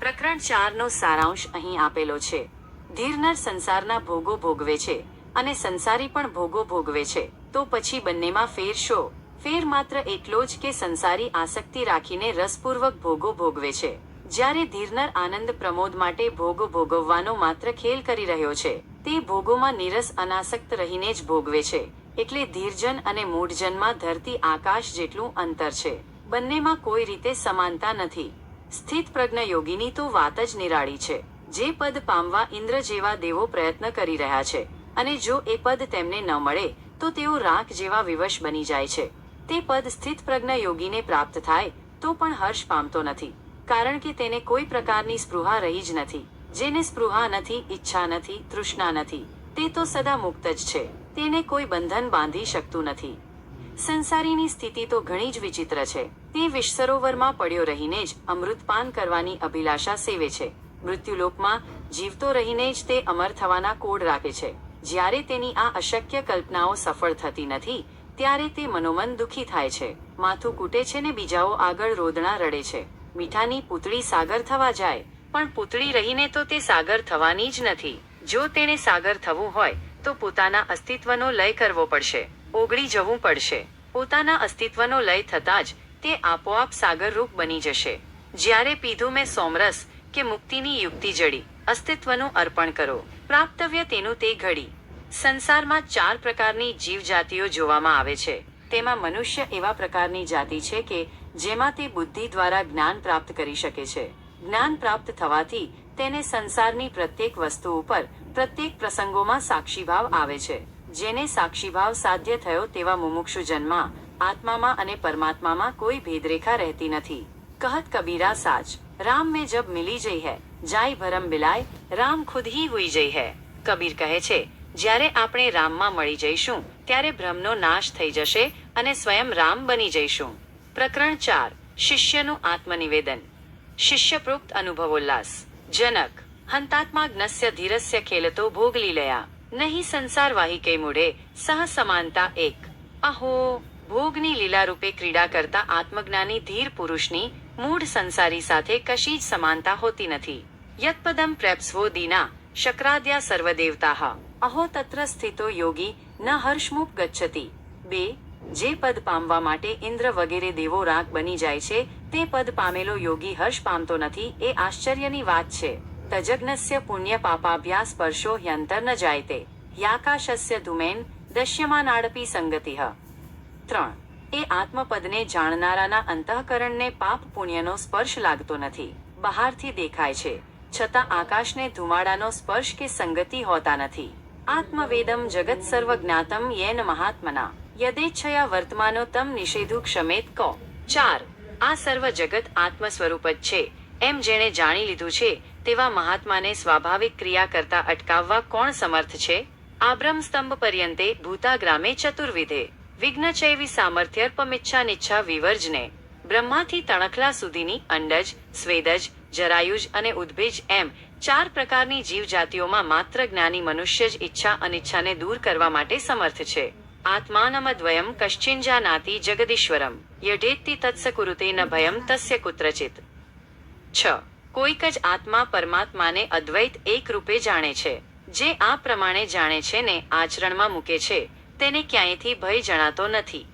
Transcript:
પ્રકરણ ચારનો સારાંશ અહીં આપેલો છે. ધીરનર સંસારના ભોગો ભોગવે છે અને સંસારી પણ ભોગો ભોગવે છે. તો પછી બંનેમાં ફેર શો. ફેર માત્ર એટલો જ કે સંસારી આસક્તિ રાખીને રસપૂર્વક ભોગો ભોગવે છે. જ્યારે ધીરનર આનંદ પ્રમોદ માટે ભોગો ભોગવવાનો માત્ર ખેલ કરી રહ્યો છે, તે ભોગોમાં નિરસ અનાસક્ત રહીને જ ભોગવે છે. એટલે ધીરજન અને મૂઢજનમાં ધરતી આકાશ જેટલું અંતર છે. બંનેમાં કોઈ રીતે સમાનતા નથી. સ્થિત પ્રજ્ઞ યોગીની તો વાત જ નિરાળી છે. જે પદ પામવા ઇન્દ્ર જેવા દેવો પ્રયત્ન કરી રહ્યા છે અને જો એ પદ તેમને ન મળે, તો તેઓ રાખ જેવા વિવશ બની જાય છે. તે પદ સ્થિત પ્રજ્ઞ યોગીને પ્રાપ્ત થાય, તો પણ હર્ષ પામતો નથી. કારણ કે તેને કોઈ પ્રકારની સ્પૃહા રહી જ નથી. જેને સ્પૃહા નથી, ઈચ્છા નથી, તૃષ્ણા નથી, તે તો સદા મુક્ત જ છે. તેને કોઈ બંધન બાંધી શકતું નથી. સંસારીની સ્થિતિ તો ઘણી જ વિચિત્ર છે. તે વિષ સરોવરમાં પડ્યો રહીને જ અમૃતપાન કરવાની અભિલાષા સેવે છે. મૃત્યુલોકમાં જીવતો રહીને જ તે અમર થવાના કોડ રાખે છે. જ્યારે તેની આ અશક્ય કલ્પનાઓ સફળ થતી નથી, ત્યારે તે મનોમન દુખી થાય છે. માથું કૂટે છે ને બીજાઓ આગળ રોદણા રડે છે. મીઠાની પૂતળી સાગર થવા જાય, પણ પૂતળી રહીને તો તે સાગર થવાની જ નથી. જો તેણે સાગર થવું હોય, તો પોતાના અસ્તિત્વનો લય કરવો પડશે. ઓગળી જવું પડશે. પોતાના અસ્તિત્વનો લય થતાં જ તે આપોઆપ સાગરરૂપ બની જશે. જ્યારે પીધું મેં સોમરસ કે મુક્તિની યુક્તિ જડી, અસ્તિત્વનું અર્પણ કરો. પ્રાપ્તવ્ય તેનું તે ઘડી. સંસારમાં ચાર પ્રકારની જીવજાતિઓ જોવામાં આવે છે. તેમાં મનુષ્ય એવા પ્રકારની જાતિ છે કે જેમાં તે બુદ્ધિ દ્વારા જ્ઞાન પ્રાપ્ત કરી શકે છે. જ્ઞાન પ્રાપ્ત થવાથી તેને સંસારની પ્રત્યેક વસ્તુ ઉપર, પ્રત્યેક પ્રસંગોમાં સાક્ષીભાવ આવે છે. જેને સાક્ષીભાવ સાધ્ય થયો તેવા મુમુક્ષુ જન્મા, આત્મામાં અને પરમાત્મામાં કોઈ ભેદરેખા રહેતી નથી. કહત કબીરા સાચ, રામ મેં જબ મિલી જઈ હૈ જાય ભરમ બિલાય, રામ ખુદ હી હુઈ જઈ હૈ. કબીર કહે છે, જ્યારે આપણે રામમાં મળી જઈશું, ત્યારે ભ્રમનો નાશ થઈ જશે અને સ્વયં રામ બની જઈશું. પ્રકરણ ચાર, શિષ્યનું આત્મનિવેદન. શિષ્યપ્રોક્ત અનુભવોલ્લાસ. જનક હંતાત્મા જ્ઞસ્ય ધીરસ્ય ખેલતો ભોગલી લયા. નહીં સંસાર વાહી મૂળે સહ સમાનતા એક. અહો, ભોગની લીલા રૂપે ક્રીડા કરતા આત્મજ્ઞાની ધીર પુરુષની મૂઢ સંસારી સાથે કશી જ સમાનતા હોતી નથી. યત્પદમ પ્રેપ્સ્વો દીના, શક્રાદ્યા સર્વદેવતાહ અહો, તત્ર સ્થિતો યોગી, ન હર્ષમુપ ગચ્છતિ. બે, જે પદ પામવા માટે ઇન્દ્ર વગેરે દેવો રાગ બની જાય છે, તે પદ પામેલો યોગી હર્ષ પામતો નથી, એ આશ્ચર્યની વાત છે. તજજ્ઞસ્ય પુણ્ય પાપાભ્યાસ સ્પર્શો હ્યંતર ન જાયતે યાકાશસ્ય ધુમેન દશ્યમાનાડપી સંગતિહ ત્રણ એ આત્મપદને જાણનારાના અંતઃકરણને પાપ પુણ્યનો સ્પર્શ લાગતો નથી બહારથી દેખાય છે છતાં આકાશને ધુમાડાનો સ્પર્શ કે સંગતિ હોતા નથી આત્મવેદમ જગત સર્વ જ્ઞાતમ યેન મહાત્મના યદેચ્છયા વર્તમાનો તમ નિષેધુ ક્ષમેત કો ચાર આ સર્વ જગત આત્મ સ્વરૂપ જ છે એમ જેણે જાણી લીધું છે તેવા મહાત્માને સ્વાભાવિક ક્રિયા કરતા અટકાવવા કોણ સમર્થ છે? આબ્રહ્મ સ્તંભ પર્યંતે ભૂતા ગ્રામે ચતુર્વિધે. વિઘ્નચૈવી સામર્થ્ય સામર્થ્યર્પમિચ્છા નિચ્છા વિવર્જને. બ્રહ્માથી તણખલા સુધીની અંડજ, સ્વેદજ, જરાયુજ અને ઉદ્ભેજ એમ ચાર પ્રકારની જીવજાતિઓમાં માત્ર જ્ઞાની મનુષ્ય જ ઈચ્છા અનિચ્છાને દૂર કરવા માટે સમર્થ છે. આત્માનમદ્વયમ કશ્ચિંજાનાતિ જગદીશ્વરમ. યઢેત્તિ તત્સકુરુતે ન ભયમ તસ્ય કુત્રચિત. છ. કોઈક જ આત્મા પરમાત્માને અદ્વૈત એક રૂપે જાણે છે. જે આ પ્રમાણે જાણે છે ને આચરણમાં મૂકે છે, તેને ક્યાંયથી ભય જણાતો નથી.